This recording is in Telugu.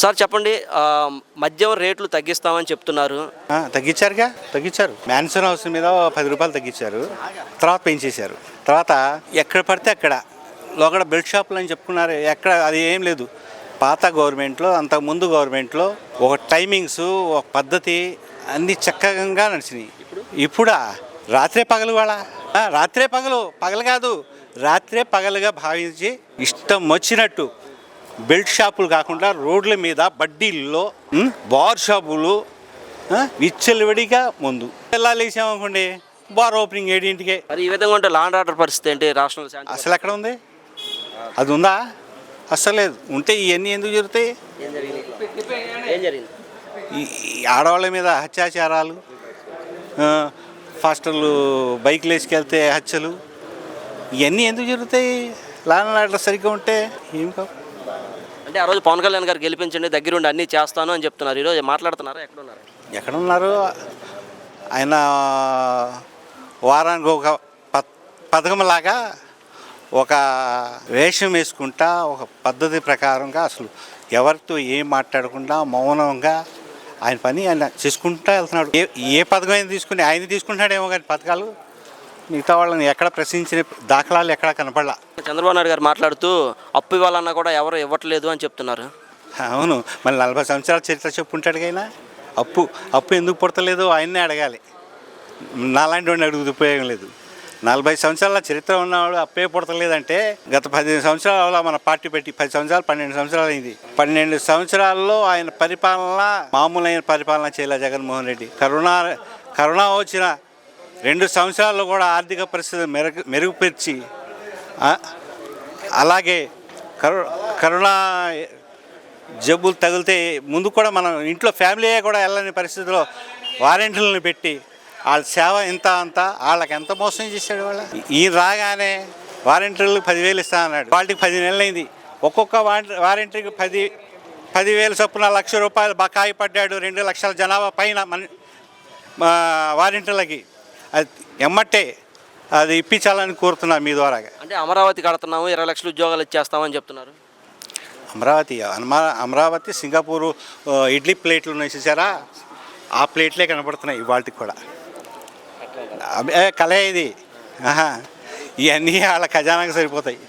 సార్ చెప్పండి మద్యం రేట్లు తగ్గిస్తామని చెప్తున్నారు. తగ్గించారుగా? తగ్గించారు. మ్యాన్సన్ హౌస్ మీద పది రూపాయలు తగ్గించారు. తర్వాత పెంచేశారు తర్వాత ఎక్కడ పడితే అక్కడ. లోకడ బెల్ట్ షాపులు అని చెప్పుకున్నారు. ఎక్కడ అది ఏం లేదు. పాత గవర్నమెంట్లో అంతకు ముందు గవర్నమెంట్లో ఒక టైమింగ్స్ ఒక పద్ధతి అన్ని చక్కగా నడిచినాయి. ఇప్పుడా? రాత్రే పగలు వాళ్ళ రాత్రే పగలు. పగలు కాదు. రాత్రే పగలుగా భావించి ఇష్టం వచ్చినట్టు బెల్ట్ షాపులు కాకుండా రోడ్ల మీద బడ్డీల్లో బార్ షాపులు విచ్చలవిడిగా ముందు. పిల్లలు వేసామనుకోండి బార్ ఓపెనింగ్ ఏడింటికే. మరి ఈ విధంగా ఉంటే లాండ్ ఆర్డర్ పరిస్థితి ఏంటి? రాష్ట్రంలో అసలు ఎక్కడ ఉంది? అది ఉందా? అస్సలు లేదు. ఉంటే ఇవన్నీ ఎందుకు జరుగుతాయి? ఆడవాళ్ళ మీద అత్యాచారాలు ఆ, ఫాస్టర్లు బైక్లు వేసుకెళ్తే హత్యలు ఇవన్నీ ఎందుకు జరుగుతాయి? లాన్ ఆర్డర్ సరిగ్గా ఉంటే ఏం కావు అంటే ఆ రోజు పవన్ కళ్యాణ్ గారు గెలిపించండి దగ్గరుండి అన్నీ చేస్తాను అని చెప్తున్నారు. ఈరోజు మాట్లాడుతున్నారా? ఎక్కడ ఉన్నారు? ఎక్కడున్నారు? ఆయన వారానికి ఒక ప- పథకంలాగా ఒక వేషం వేసుకుంటా ఒక పద్ధతి ప్రకారంగా అసలు ఎవరితో ఏం మాట్లాడకుండా మౌనంగా ఆయన పని ఆయన చేసుకుంటా వెళ్తున్నాడు. ఏ ఏ పథకం అయినా తీసుకుని ఆయన తీసుకుంటాడేమో కానీ పథకాలు మిగతా వాళ్ళని ఎక్కడ ప్రశ్నించిన దాఖలాలు ఎక్కడా కనపడలా. చంద్రబాబు నాయుడు గారు మాట్లాడుతూ అప్పు ఇవ్వాలన్నా కూడా ఎవరు ఇవ్వట్లేదు అని చెప్తున్నారు. అవును మళ్ళీ నలభై సంవత్సరాల చరిత్ర చెప్పుంటాడు కైనా అప్పు అప్పు ఎందుకు పుడతలేదో? ఆయన్నే అడగాలి. నాలాంటి వాడిని అడుగుతూ ఉపయోగం లేదు. నలభై సంవత్సరాల చరిత్ర ఉన్నవాడు అప్పే పుడతలేదంటే గత పదిహేను సంవత్సరాల మన పార్టీ పెట్టి పది సంవత్సరాలు పన్నెండు సంవత్సరాలు అయింది. పన్నెండు సంవత్సరాల్లో ఆయన పరిపాలన మామూలైన పరిపాలన చేయలే జగన్మోహన్ రెడ్డి. కరోనా కరోనా వచ్చిన రెండు సంవత్సరాల్లో కూడా ఆర్థిక పరిస్థితి మెరుగు మెరుగుపరిచి అలాగే కరు కరోనా జబ్బులు తగిలితే ముందు కూడా మనం ఇంట్లో ఫ్యామిలీ కూడా వెళ్ళని పరిస్థితిలో వారెంటీలను పెట్టి వాళ్ళ సేవ ఇంత అంత వాళ్ళకి ఎంత మోసం చేశాడు వాళ్ళ? ఈ రాగానే వారంటీలు పదివేలు ఇస్తా అన్నాడు. వాళ్ళకి పది నెలలైంది. ఒక్కొక్క వార- వారంటీకి పది పదివేల చొప్పున లక్ష రూపాయలు బకాయి పడ్డాడు రెండు లక్షల జనాభా పైన మన వారెంటీలకి. అది ఎమ్మట్టే అది ఇప్పించాలని కోరుతున్నా మీ ద్వారాగా అంటే అమరావతి కడుతున్నాము ఇరవై లక్షల ఉద్యోగాలు ఇచ్చేస్తామని చెప్తున్నారు. అమరావతి అమరా అమరావతి సింగపూరు ఇడ్లీ ప్లేట్లు ఉన్నాయి చూసారా? ఆ ప్లేట్లే కనపడుతున్నాయి వాటికి కూడా. అబే, కలే ఇది. ఇవన్నీ వాళ్ళ ఖజానాకి సరిపోతాయి.